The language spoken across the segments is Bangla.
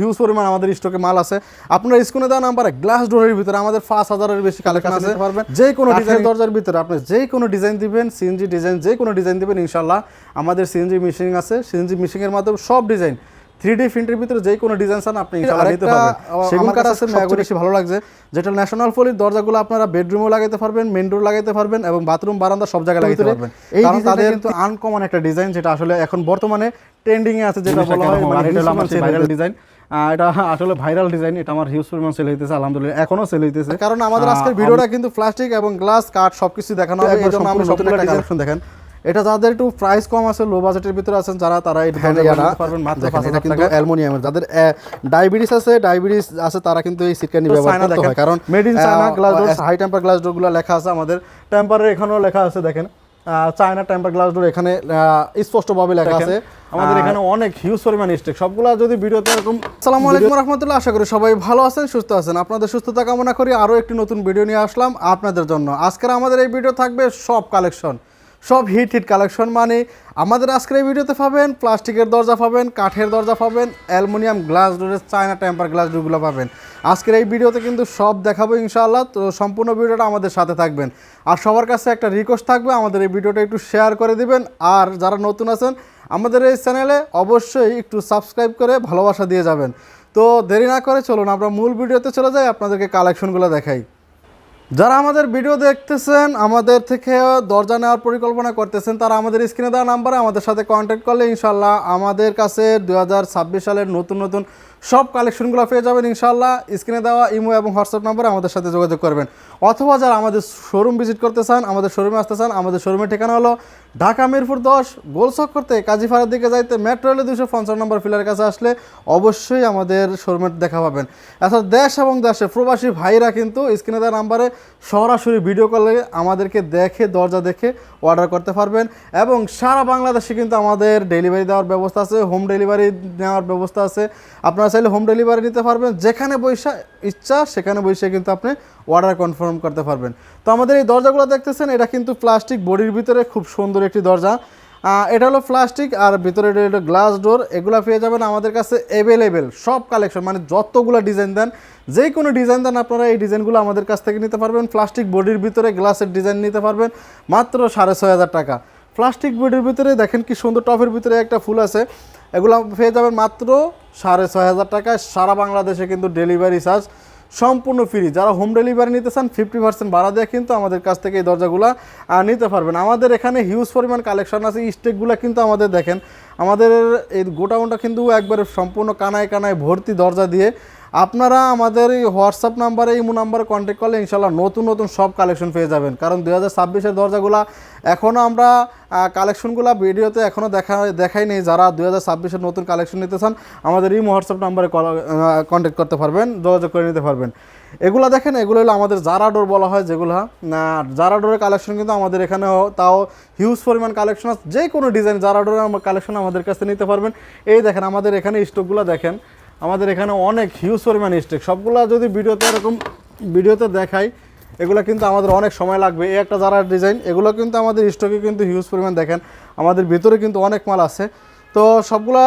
হিউজ পরিমাণ আমাদের স্টকে মাল আছে। আপনার স্ক্রিনে দেওয়া নাম্বারে গ্লাস ডোরের ভিতরে আমাদের পাঁচ হাজারের বেশি কালেকশন আছে। পারবেন। যে কোনো ডিজাইন দরজার ভিতরে আপনি যে কোনো ডিজাইন দিবেন সিএনজি ডিজাইন যে কোনো ডিজাইন দিবেন ইনশাল্লাহ আমাদের সিএনজি মেশিন আছে। সিএনজি মেশিনের মাধ্যমে সব ডিজাইন থ্রি ডি প্রিন্টের ভিতরে যে কোনো ডিজাইন চান আপনি নিতে পারবেন। সেগুন কাঠ আছে বেশি ভালো লাগছে। যেটা ন্যাশনাল ফলির দরজাগুলো আপনারা বেডরুমও লাগাইতে পারবেন মেন ডোর লাগাইতে পারবেন এবং বাথরুম বারান্দা সব জায়গায় লাগাইতে পারবেন। এই তাদের কিন্তু আনকমন একটা ডিজাইন যেটা আসলে এখন বর্তমানে ট্রেন্ডিং এ আছে যেটা বলা হয় ডিজাইন এটা আসলে ভাইরাল ডিজাইন এটা আমার হিউজ পরিমাণ সেল হইতেছে আলহামদুলিল্লাহ এখনও সেল হইতেছে। কারণ আমাদের আজকের ভিডিওটা কিন্তু প্লাস্টিক এবং গ্লাস কাঠ সবকিছু দেখানো হবে এই জন্য আমি সবগুলো কালেকশন দেখেন। এটা যাদের একটু প্রাইস কম আছে লো বাজেটের ভিতরে আছেন যারা তারা এই নিতে পারবেন মাত্র 5000 কিন্তু অ্যালুমিনিয়ামের যাদের ডায়াবেটিস আছে ডায়াবেটিস আছে তারা কিন্তু এই সিটকানি ব্যবহার করতে হয়। কারণ made in China glass door high temper glass ডোরগুলো লেখা আছে আমাদের। টেম্পারের এখানেও লেখা আছে দেখেন। চায়না টেম্পার গ্লাস ডোর এখানে স্পষ্টভাবে লেখা আছে। আমাদের এখানে অনেক হিউজ পরিমাণ স্টেক সবগুলা যদি ভিডিওতে এরকম আসসালামু আলাইকুম রহমতুল্লাহ আশা করি সবাই ভালো আছেন সুস্থ আছেন। আপনাদের সুস্থতা কামনা করি আরও একটি নতুন ভিডিও নিয়ে আসলাম আপনাদের জন্য। আজকের আমাদের এই ভিডিও থাকবে সব কালেকশন সব হিট হিট কালেকশন মানে আমাদের আজকের এই ভিডিওতে পাবেন প্লাস্টিকের দরজা পাবেন কাঠের দরজা পাবেন অ্যালুমিনিয়াম গ্লাস ডোরের চায়না টেম্পার গ্লাস ডোরগুলো পাবেন। আজকের এই ভিডিওতে কিন্তু সব দেখাবো ইনশাআল্লাহ তো সম্পূর্ণ ভিডিওটা আমাদের সাথে থাকবেন। আর সবার কাছে একটা রিকোয়েস্ট থাকবে আমাদের এই ভিডিওটা একটু শেয়ার করে দিবেন। আর যারা নতুন আছেন আমাদের এই চ্যানেলে অবশ্যই একটু সাবস্ক্রাইব করে ভালোবাসা দিয়ে যাবেন। তো দেরি না করে চলুন, আমরা মূল ভিডিওতে চলে যাই, আপনাদেরকে কালেকশনগুলো দেখাই। যারা আমাদের ভিডিও দেখতেছেন, আমাদের থেকে দরজা নেওয়ার পরিকল্পনা করতেছেন, তারা আমাদের স্ক্রিনে দেওয়া নাম্বারে আমাদের সাথে কন্ট্যাক্ট করলে ইনশাল্লাহ আমাদের কাছে দু হাজার ছাব্বিশ সালের নতুন নতুন সব কালেকশনগুলো পেয়ে যাবেন ইনশাল্লাহ স্ক্রিনে দেওয়া ইমো এবং হোয়াটসঅ্যাপ নাম্বারে আমাদের সাথে যোগাযোগ করবেন। অথবা যারা আমাদের শোরুম ভিজিট করতে চান, আমাদের শোরুমে আসতে চান, আমাদের শোরুমের ঠিকানা হলো ঢাকা মিরপুর দশ, গোলচক করতে কাজীপাড়ার দিকে যাইতে মেট্রো রেলে দুশো পঞ্চান্ন নম্বর ফিলারের কাছে আসলে অবশ্যই আমাদের শোরুমের দেখা পাবেন। এছাড়া দেশ এবং দেশে প্রবাসী ভাইরা কিন্তু স্ক্রিনে দেওয়া নাম্বারে সরাসরি ভিডিও কলে আমাদেরকে দেখে, দরজা দেখে অর্ডার করতে পারবেন। এবং সারা বাংলাদেশে কিন্তু আমাদের ডেলিভারি দেওয়ার ব্যবস্থা আছে হোম ডেলিভারি নেওয়ার ব্যবস্থা আছে। আপনারা চাইলে হোম ডেলিভারি নিতে পারবেন। যেখানে বৈশা ইচ্ছা, সেখানে বসে কিন্তু আপনি অর্ডার কনফার্ম করতে পারবেন। তো আমাদের এই দরজাগুলো দেখতেছেন, এটা কিন্তু প্লাস্টিক বডির ভিতরে খুব সুন্দর একটি দরজা। এটা হলো প্লাস্টিক আর ভিতরে এটা গ্লাস ডোর এগুলো পেয়ে যাবেন আমাদের কাছে অ্যাভেলেবেল সব কালেকশন মানে যতগুলো ডিজাইন দেন যে কোনো ডিজাইন দেন আপনারা এই ডিজাইনগুলো আমাদের কাছ থেকে নিতে পারবেন। প্লাস্টিক বডির ভিতরে গ্লাসের ডিজাইন নিতে পারবেন, মাত্র সাড়ে ছয় হাজার টাকা। প্লাস্টিক বডির ভিতরে দেখেন কি সুন্দর টপের ভিতরে একটা ফুল আছে। এগুলো পেয়ে যাবেন মাত্র সাড়ে ছয় হাজার টাকায়। সারা বাংলাদেশে কিন্তু ডেলিভারি চার্জ সম্পূর্ণ ফ্রি যারা হোম ডেলিভারি নিতে চান ফিফটি পার্সেন্ট ভাড়া দেওয়া কিন্তু আমাদের কাছ থেকে এই দরজাগুলো নিতে পারবেন। আমাদের এখানে হিউজ পরিমাণ কালেকশন আছে স্টেকগুলো কিন্তু আমাদের দেখেন। আমাদের এই গোটাউনটা কিন্তু একবারে সম্পূর্ণ কানায় কানায় ভর্তি দরজা দিয়ে আপনারা আমাদের এই হোয়াটসঅ্যাপ নাম্বারে ইমো নাম্বারে কন্ট্যাক্ট করলে ইনশাল্লাহ নতুন নতুন সব কালেকশন পেয়ে যাবেন। কারণ দু হাজার ছাব্বিশের দরজাগুলা এখনও আমরা কালেকশনগুলো ভিডিওতে এখনও দেখা, দেখাই নেই। যারা দু হাজার ছাব্বিশের নতুন কালেকশন নিতে চান, আমাদের ইমো হোয়াটসঅ্যাপ নাম্বারে কন্ট্যাক্ট করতে পারবেন, যোগাযোগ করে নিতে পারবেন। এগুলো দেখেন, এগুলো হলো আমাদের জারা ডোর বলা হয় যেগুলো। জারা ডোরের কালেকশন কিন্তু আমাদের এখানেও তাও হিউজ পরিমাণ কালেকশন আছে। যে কোনো ডিজাইন জারা ডোরের কালেকশন আমাদের কাছে নিতে পারবেন। এই দেখেন, আমাদের এখানে স্টকগুলো দেখেন। আমাদের এখানে অনেক হিউজ পরিমাণ স্টক সবগুলো যদি ভিডিওতে এরকম ভিডিওতে দেখাই, এগুলো কিন্তু আমাদের অনেক সময় লাগবে। এই একটা যারা ডিজাইন এগুলো কিন্তু আমাদের স্টকে কিন্তু হিউজ পরিমাণ দেখেন। আমাদের ভিতরে কিন্তু অনেক মাল আছে। তো সবগুলা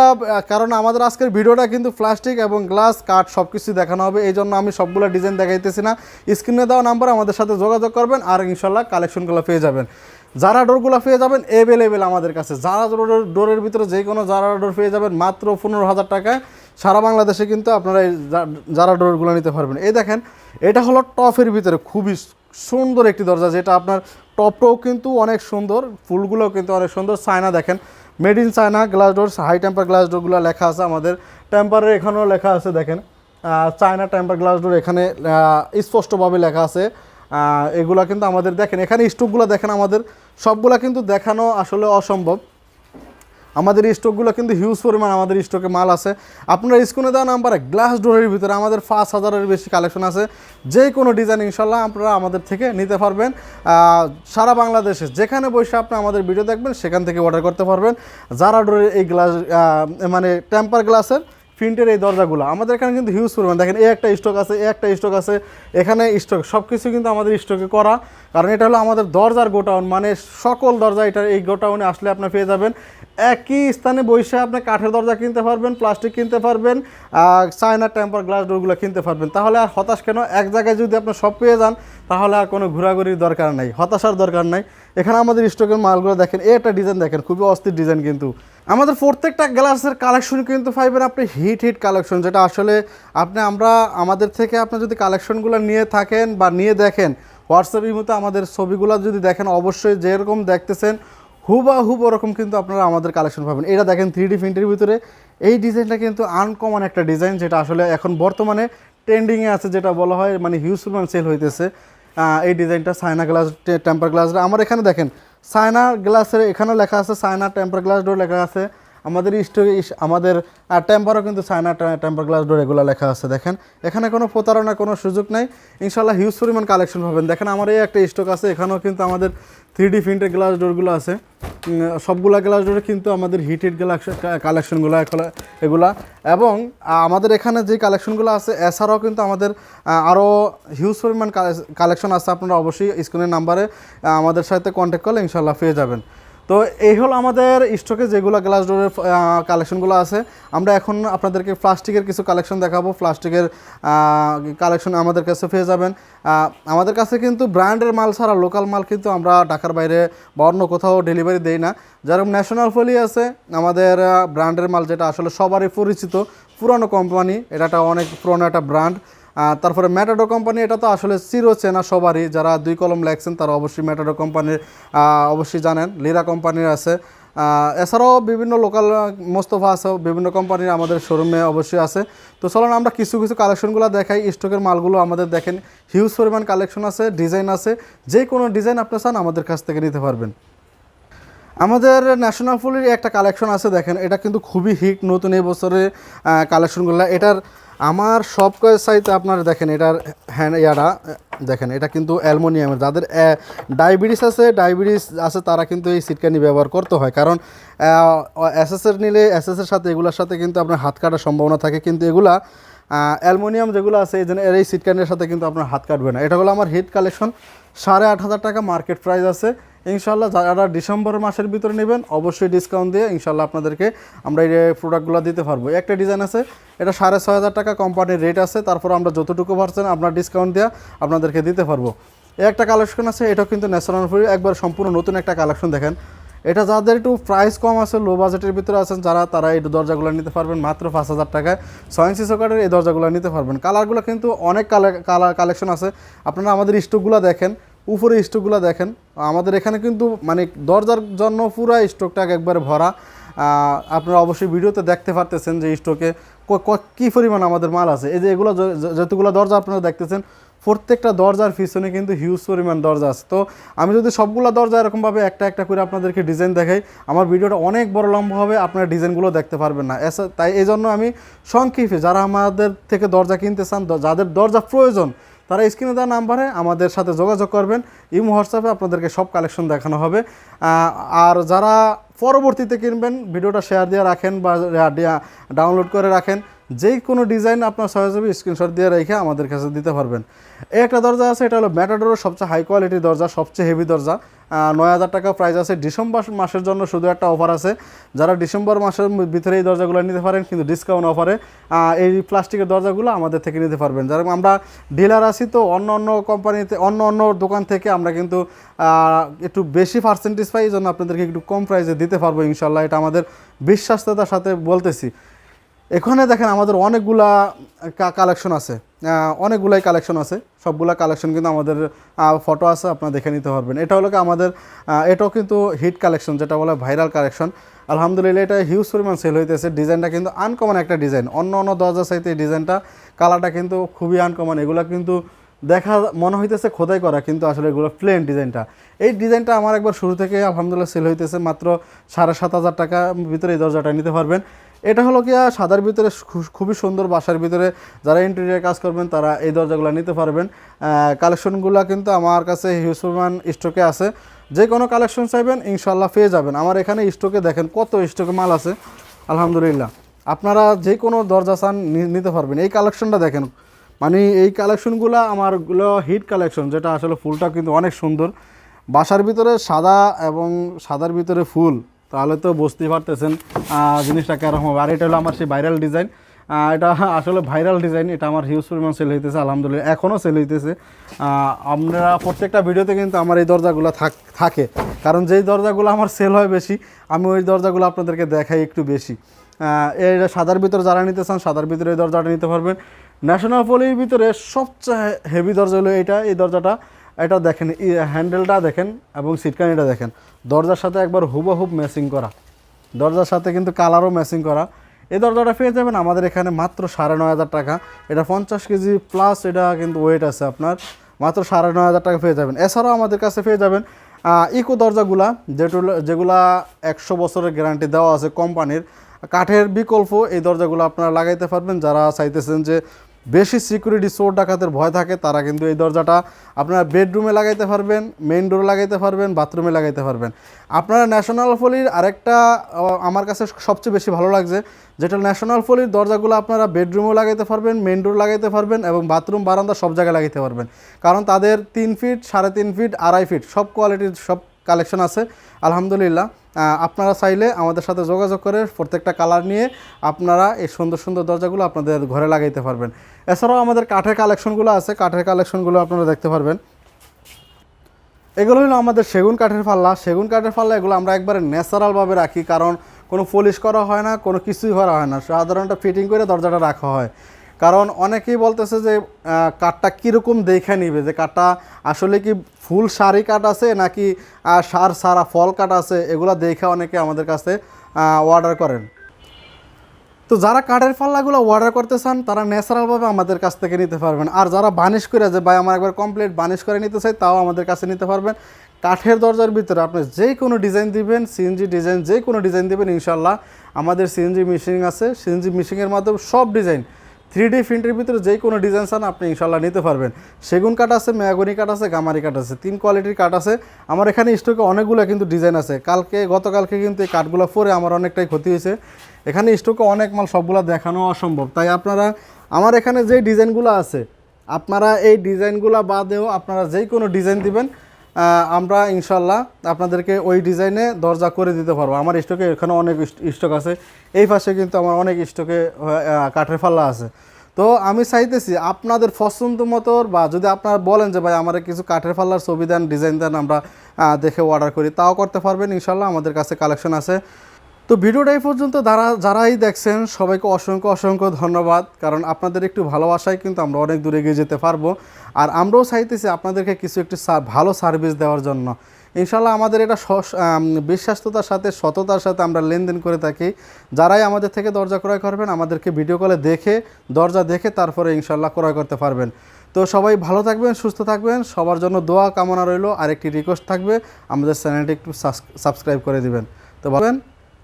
কারণ আমাদের আজকের ভিডিওটা কিন্তু প্লাস্টিক এবং গ্লাস কাঠ সব কিছু দেখানো হবে। এই জন্য আমি সবগুলো ডিজাইন দেখাইতেছি না। স্ক্রিনে দেওয়া নাম্বার আমাদের সাথে যোগাযোগ করবেন আর ইনশাল্লাহ কালেকশনগুলো পেয়ে যাবেন। যারা ডোরগুলো পেয়ে যাবেন অ্যাভেলেবেল আমাদের কাছে। যারা ডোরের ডোরের ভিতরে যে কোনো যারা ডোর পেয়ে যাবেন, মাত্র পনেরো হাজার টাকায় সারা বাংলাদেশে কিন্তু আপনারা এই যারা ডোরগুলো নিতে পারবেন। এই দেখেন, এটা হলো টফের ভিতরে খুবই সুন্দর একটি দরজা, যেটা আপনার টপটাও কিন্তু অনেক সুন্দর, ফুলগুলোও কিন্তু অনেক সুন্দর। চায়না দেখেন, made in China, glass door high temper glass ডোরগুলো লেখা আছে আমাদের। টেম্পারের এখানেও লেখা আছে, দেখেন চায়না টেম্পার গ্লাস ডোর এখানে স্পষ্টভাবে লেখা আছে। এগুলা কিন্তু আমাদের দেখেন, এখানে স্টকগুলো দেখেন আমাদের, সবগুলা কিন্তু দেখানো আসলে অসম্ভব। আমাদের স্টকগুলো কিন্তু হিউজ পরিমাণ আমাদের স্টকে মাল আছে। আপনার স্ক্রিনে দেওয়া নাম্বারে গ্লাস ডোরের ভিতরে আমাদের পাঁচ হাজারের বেশি কালেকশন আছে। যে কোনো ডিজাইন ইনশাল্লাহ আপনারা আমাদের থেকে নিতে পারবেন। সারা বাংলাদেশে যেখানে বসে আপনি আমাদের ভিডিও দেখবেন, সেখান থেকে অর্ডার করতে পারবেন। যারা ডোরের এই গ্লাস মানে টেম্পার গ্লাসের প্রিন্টের এই দরজাগুলো, আমাদের এখানে কিন্তু হিউজ পরিমাণ। দেখেন, এই একটা স্টক আছে, এই একটা স্টক আছে, এখানে স্টক সব কিছু কিন্তু আমাদের স্টকে করা। কারণ এটা হলো আমাদের দরজার গোটাউন মানে সকল দরজা এটা এই গোটাউনে আসলে আপনি পেয়ে যাবেন। একই স্থানে বসে আপনি কাঠের দরজা কিনতে পারবেন প্লাস্টিক কিনতে পারবেন চায়না টেম্পার গ্লাস ডোরগুলো কিনতে পারবেন। তাহলে আর হতাশ কেন? এক জায়গায় যদি আপনি সব পেয়ে যান, তাহলে আর কোনো ঘোরাঘুরির দরকার নাই, হতাশার দরকার নাই। এখানে আমাদের স্টকের মালগুলো দেখেন এই একটা ডিজাইন দেখেন, খুবই অস্থির ডিজাইন কিন্তু। আমাদের প্রত্যেকটা গ্লাসের কালেকশন কিন্তু পাইবেন আপনি হিট হিট কালেকশন যেটা আসলে আপনি আমরা, আমাদের থেকে আপনি যদি কালেকশনগুলো নিয়ে থাকেন বা নিয়ে দেখেন হোয়াটসঅ্যাপের মতো আমাদের ছবিগুলো যদি দেখেন, অবশ্যই যেরকম দেখতেছেন হুবা হুব ওরকম কিন্তু আপনারা আমাদের কালেকশন পাবেন। এটা দেখেন থ্রি ডি প্রিন্টের ভিতরে। এই ডিজাইনটা কিন্তু আনকমন একটা ডিজাইন যেটা আসলে এখন বর্তমানে ট্রেন্ডিংয়ে আছে, যেটা বলা হয় মানে হিউজ পরিমাণ সেল হইতেছে। এই ডিজাইনটা সাইনা গ্লাস টেম্পার গ্লাসটা আমার এখানে দেখেন সাইনা গ্লাসের এখানেও লেখা আছে সাইনা টেম্পার গ্লাস ডোর লেখা আছে। আমাদের স্টোর আমাদের টেম্পারও কিন্তু সাইনা টেম্পার গ্লাস ডোর এগুলো লেখা আছে, দেখেন। এখানে কোনো প্রতারণার কোনো সুযোগ নাই। ইনশাল্লাহ হিউজ পরিমাণ কালেকশন পাবেন। দেখেন, আমার এই একটা স্টক আছে, এখানেও কিন্তু আমাদের থ্রি ডি প্রিন্টের গ্লাস ডোরগুলো আছে। সবগুলা গ্লাস ডোরে কিন্তু আমাদের হিটেড কালেকশনগুলো এগুলা। এবং আমাদের এখানে যে কালেকশনগুলো আছে, এছাড়াও কিন্তু আমাদের আরও হিউজ পরিমাণ কালেকশন আছে। আপনারা অবশ্যই স্ক্রিনের নাম্বারে আমাদের সাথে কন্ট্যাক্ট করলে ইনশাল্লাহ পেয়ে যাবেন। তো এই হলো আমাদের স্টকে যেগুলো গ্লাস ডোরের কালেকশনগুলো আছে। আমরা এখন আপনাদেরকে প্লাস্টিকের কিছু কালেকশন দেখাবো। প্লাস্টিকের কালেকশন আমাদের কাছে পেয়ে যাবেন। আমাদের কাছে কিন্তু ব্র্যান্ডের মাল ছাড়া লোকাল মাল কিন্তু আমরা ঢাকার বাইরে বা অন্য কোথাও ডেলিভারি দেই না। যেরকম ন্যাশনাল ফলি আছে, আমাদের ব্র্যান্ডের মাল যেটা আসলে সবারই পরিচিত, পুরানো কোম্পানি এটা একটা অনেক পুরনো একটা ব্র্যান্ড তারপরে ম্যাটাডো কোম্পানি এটা তো আসলে চির চেনা সবারই। যারা দুই কলম লেখছেন, তারা অবশ্যই ম্যাটাডো কোম্পানির অবশ্যই জানেন। লিরা কোম্পানির আছে। এছাড়াও বিভিন্ন লোকাল মোস্তফা আছে, বিভিন্ন কোম্পানির আমাদের শোরুমে অবশ্যই আছে। তো চলুন আমরা কিছু কিছু কালেকশনগুলো দেখাই। স্টকের মালগুলো আমাদের দেখেন। হিউজ পরিমাণ কালেকশন আছে ডিজাইন আছে। যে কোনো ডিজাইন আপনি চান আমাদের কাছ থেকে নিতে পারবেন। আমাদের ন্যাশনাল ফুলের একটা কালেকশন আছে, দেখেন। এটা কিন্তু খুবই হিট নতুন এই বছরের কালেকশনগুলো এটার আমার সব সাইতে আপনারা দেখেন, এটার হ্যান্ড ইয়ারা দেখেন, এটা কিন্তু অ্যালমোনিয়ামের। যাদের ডায়াবেটিস আছে ডায়াবেটিস আছে, তারা কিন্তু এই সিটকানি ব্যবহার করতে হয়। কারণ এসএসের নিলে এসএসের সাথে, এগুলোর সাথে কিন্তু আপনার হাত কাটার সম্ভাবনা থাকে। কিন্তু এগুলা অ্যালমোনিয়াম যেগুলো আছে, এই জন্য এই সিটকানের সাথে কিন্তু আপনার হাত কাটবে না। এটা হলো আমার হিট কালেকশন সাড়ে আট হাজার টাকা মার্কেট প্রাইস আছে। ইনশাল্লাহ যারা ডিসেম্বর মাসের ভিতরে নেবেন, অবশ্যই ডিসকাউন্ট দিয়ে ইনশাল্লাহ আপনাদেরকে আমরা এই প্রোডাক্টগুলো দিতে পারব। একটা ডিজাইন আছে, এটা সাড়ে ছয় হাজার টাকা কোম্পানির রেট আছে, তারপর আমরা যতটুকু পারছেন আপনার ডিসকাউন্ট দেওয়া আপনাদেরকে দিতে পারব। একটা কালেকশন আছে, এটাও কিন্তু ন্যাশনাল ফ্রি একবার সম্পূর্ণ নতুন একটা কালেকশন দেখেন। এটা যাদের একটু প্রাইস কম আছে লো বাজেটের ভিতরে আছেন, যারা, তারা এই দরজাগুলো নিতে পারবেন মাত্র পাঁচ হাজার টাকায়। ছয় ইঞ্চি সকারের এই দরজাগুলো নিতে পারবেন। কালারগুলো কিন্তু অনেক কালার কালেকশন আছে। আপনারা আমাদের স্টকগুলো দেখেন। উপরে স্টকগুলো দেখেন। আমাদের এখানে কিন্তু মানে দরজার জন্য পুরো স্টকটা একবারে ভরা। আপনারা অবশ্যই ভিডিওতে দেখতে পারতেছেন যে স্টকে কী পরিমাণ আমাদের মাল আছে। এই যে এগুলো যতগুলো দরজা আপনারা দেখতেছেন, প্রত্যেকটা দরজার পিছনে কিন্তু হিউজ পরিমাণ দরজা আছে। তো আমি যদি সবগুলো দরজা এরকমভাবে একটা একটা করে আপনাদেরকে ডিজাইন দেখাই, আমার ভিডিওটা অনেক বড় লম্বা হবে, আপনারা ডিজাইনগুলো দেখতে পারবেন না। তাই এই জন্য আমি সংক্ষেপে, যারা আমাদের থেকে দরজা কিনতে চান যাদের দরজা প্রয়োজন তারা স্ক্রিনে দেওয়া নাম্বারে আমাদের সাথে যোগাযোগ করবেন। ইমো, হোয়াটসঅ্যাপে আপনাদেরকে সব কালেকশন দেখানো হবে। আর যারা পরবর্তীতে কিনবেন, ভিডিওটা শেয়ার দিয়ে রাখেন বা ডাউনলোড করে রাখেন যেই কোনো ডিজাইন আপনার সহজভাবে স্ক্রিনশট দিয়ে রেখে আমাদের কাছে দিতে পারবেন। একটা দরজা আছে, এটা হলো ম্যাটাডোরের সবচেয়ে হাই কোয়ালিটির দরজা, সবচেয়ে হেভি দরজা। নয় হাজার টাকা প্রাইস আছে। ডিসেম্বর মাসের জন্য শুধু একটা অফার আছে। যারা ডিসেম্বর মাসের ভিতরে এই দরজাগুলো নিতে পারেন, কিন্তু ডিসকাউন্ট অফারে এই প্লাস্টিকের দরজাগুলো আমাদের থেকে নিতে পারবেন। যেরকম আমরা ডিলার আছি, তো অন্য অন্য কোম্পানিতে অন্য অন্য দোকান থেকে আমরা কিন্তু একটু বেশি পার্সেন্টেজ পাই। এই জন্য আপনাদেরকে একটু কম প্রাইসে দিতে পারব ইনশাল্লাহ এটা আমাদের বিশ্বাসতার সাথে বলতেছি। এখানে দেখেন আমাদের অনেকগুলা কালেকশন আছে। অনেকগুলাই কালেকশন আছে। সবগুলা কালেকশন কিন্তু আমাদের ফটো আছে, আপনারা দেখে নিতে পারবেন। এটা হলো আমাদের এটাও কিন্তু হিট কালেকশন যেটা বলে ভাইরাল কালেকশন আলহামদুলিল্লাহ, এটা হিউজ পরিমাণ সেল হইতেছে। ডিজাইনটা কিন্তু আনকমন একটা ডিজাইন অন্য অন্য দরজার সাইতে এই ডিজাইনটা কালারটা কিন্তু খুবই আনকমন এগুলো কিন্তু দেখা, মনে হইতেছে খোদাই করা, কিন্তু আসলে এগুলো প্লেন ডিজাইনটা এই ডিজাইনটা আমার একবার শুরু থেকে আলহামদুলিল্লাহ সেল হইতেছে মাত্র সাড়ে সাত হাজার টাকার ভিতরে এই দরজাটা নিতে পারবেন। এটা হলো কি সাদার ভিতরে খুবই সুন্দর বাসার ভিতরে যারা ইন্টেরিয়ার কাজ করবেন তারা এই দরজাগুলো নিতে পারবেন। কালেকশনগুলো কিন্তু আমার কাছে পরিমাণ স্টকে আছে। যে কোনো কালেকশন চাইবেন ইনশাল্লাহ পেয়ে যাবেন। আমার এখানে স্টকে দেখেন কত স্টকে মাল আছে। আলহামদুলিল্লাহ। আপনারা যে কোনো দরজা চান নিতে পারবেন। এই কালেকশনটা দেখেন। মানে এই কালেকশনগুলো আমারগুলো হিট কালেকশন যেটা আসলে ফুলটা কিন্তু অনেক সুন্দর। বাসার ভিতরে সাদা এবং সাদার ভিতরে ফুল। তাহলে তো বুঝতেই পারতেছেন জিনিসটা কেরকম হবে। আর এটা হলো আমার সেই ভাইরাল ডিজাইন এটা আসলে ভাইরাল ডিজাইন এটা আমার হিউজ পরিমাণ সেল হইতেছে, আলহামদুলিল্লাহ। এখনও সেল হইতেছে। আপনারা প্রত্যেকটা ভিডিওতে কিন্তু আমার এই দরজাগুলো থাক, থাকে। কারণ যেই দরজাগুলো আমার সেল হয় বেশি, আমি ওই দরজাগুলো আপনাদেরকে দেখাই একটু বেশি। এই সাদার ভিতরে যারা নিতে চান, সাদার ভিতরে এই দরজাটা নিতে পারবেন। ন্যাশনাল পলির ভিতরে সবচেয়ে হেভি দরজা হলো এটা। এই দরজাটা এটা দেখেন হ্যান্ডেলটা দেখেন এবং সিটকানিটা দেখেন। দরজার সাথে একবার হুবহুব ম্যাচিং করা। দরজার সাথে কিন্তু কালারও ম্যাচিং করা। এই দরজাটা পেয়ে যাবেন আমাদের এখানে মাত্র সাড়ে নয় হাজার টাকা। এটা পঞ্চাশ কেজি প্লাস এটা কিন্তু ওয়েট আছে আপনার। মাত্র সাড়ে নয় হাজার টাকা পেয়ে যাবেন। এছাড়াও আমাদের কাছে পেয়ে যাবেন ইকো দরজাগুলা যেগুলো যেগুলা একশো বছরের গ্যারান্টি দেওয়া আছে কোম্পানির কাঠের বিকল্প এই দরজাগুলো আপনারা লাগাইতে পারবেন। যারা চাইতেছেন যে বেশি সিকিউরিটি চোর ডাকাতের ভয় থাকে, তারা কিন্তু এই দরজাটা আপনারা বেডরুমে লাগাইতে পারবেন মেইন ডোরে লাগাইতে পারবেন বাথরুমে লাগাইতে পারবেন। আপনারা ন্যাশনাল ফলির আরেকটা আমার কাছে সবচেয়ে বেশি ভালো লাগছে, যেটা ন্যাশনাল ফলির দরজাগুলো আপনারা বেডরুমেও লাগাইতে পারবেন মেইন ডোর লাগাইতে পারবেন এবং বাথরুম বারান্দা সব জায়গায় লাগাইতে পারবেন। কারণ তাদের তিন ফিট সাড়ে তিন ফিট আড়াই ফিট সব কোয়ালিটির সব কালেকশন আছে, আলহামদুলিল্লাহ। আপনারা চাইলে আমাদের সাথে যোগাযোগ করে প্রত্যেকটা কালার নিয়ে আপনারা এই সুন্দর সুন্দর দরজাগুলো আপনাদের ঘরে লাগাইতে পারবেন। এছাড়াও আমাদের কাঠের কালেকশনগুলো আছে, কাঠের কালেকশনগুলো আপনারা দেখতে পারবেন। এগুলো হলো আমাদের সেগুন কাঠের পাল্লা। সেগুন কাঠের পাল্লা এগুলো আমরা একবারে ন্যাচারালভাবে রাখি, কারণ কোনো পলিশ করা হয় না, কোনো কিছুই করা হয় না। সাধারণত ফিটিং করে দরজাটা রাখা হয়। কারণ অনেকেই বলতেছে যে কাঠটা কীরকম দেখে নিবে? যে কাঠটা আসলে কি ফুল সারি কাঠ আছে নাকি সার সারা ফল কাঠ আছে, এগুলো দেখে অনেকে আমাদের কাছে অর্ডার করেন। তো যারা কাঠের পাল্লাগুলো অর্ডার করতে চান, তারা ন্যাচারালভাবে আমাদের কাছ থেকে নিতে পারবেন। আর যারা বানিশ করে যে, ভাই, আমার একবার কমপ্লিট বানিশ করে নিতে চাই, তাও আমাদের কাছে নিতে পারবেন। কাঠের দরজার ভিতরে আপনি যে কোনো ডিজাইন দিবেন সিএনজি ডিজাইন যে কোনো ডিজাইন দিবেন ইনশাল্লাহ আমাদের সিএনজি মেশিন আছে। সিএনজি মেশিনের মাধ্যমে সব ডিজাইন থ্রি ডি প্রিন্টের ভিতরে যে কোনো ডিজাইন চান আপনি ইনশাল্লাহ নিতে পারবেন। সেগুন কাঠ আছে, মেয়াগনি কাঠ আছে, গামারি কাঠ আছে, তিন কোয়ালিটির কাঠ আছে। আমার এখানে স্টকে অনেকগুলো কিন্তু ডিজাইন আছে। কালকে, গতকালকে কিন্তু এই কাঠগুলো পরে আমার অনেকটাই ক্ষতি হয়েছে। এখানে স্টকে অনেক মাল সবগুলো দেখানো অসম্ভব। তাই আপনারা, আমার এখানে যে ডিজাইনগুলো আছে, আপনারা এই ডিজাইনগুলো বাদেও আপনারা যেই কোনো ডিজাইন দিবেন। আমরা ইনশাল্লাহ আপনাদেরকে ওই ডিজাইনে দরজা করে দিতে পারব। আমার স্টকে এখানে অনেক স্টক আছে। এই পাশে কিন্তু আমার অনেক স্টকে কাঠের ফাল্লা আছে। তো আমি চাইতেছি আপনাদের পছন্দ মতো বা যদি আপনারা বলেন যে, ভাই, আমার কিছু কাঠের ফাল্লার ছবি দেন, ডিজাইন দেন, আমরা দেখে অর্ডার করি। তাও করতে পারবেন। ইনশাল্লাহ আমাদের কাছে কালেকশন আছে। তো ভিডিওটা এই পর্যন্ত, যারা, যারাই দেখছেন, সবাইকে অসংখ্য অসংখ্য ধন্যবাদ। কারণ আপনাদের একটু ভালোবাসায় কিন্তু আমরা অনেক দূরে এগিয়ে যেতে পারব। আর আমরাও চাইতেছি আপনাদেরকে কিছু একটু ভালো সার্ভিস দেওয়ার জন্য। ইনশাল্লাহ আমাদের এটা বিশ্বাস্ততার সাথে, সততার সাথে আমরা লেনদেন করে থাকি। যারাই আমাদের থেকে দরজা ক্রয় করবেন, আমাদেরকে ভিডিও কলে দেখে, দরজা দেখে তারপরে ইনশাল্লাহ ক্রয় করতে পারবেন। তো সবাই ভালো থাকবেন, সুস্থ থাকবেন। সবার জন্য দোয়া কামনা রইল। আর একটি রিকোয়েস্ট থাকবে। আমাদের চ্যানেলটি একটু সাবস্ক্রাইব করে দিবেন। তো বলেন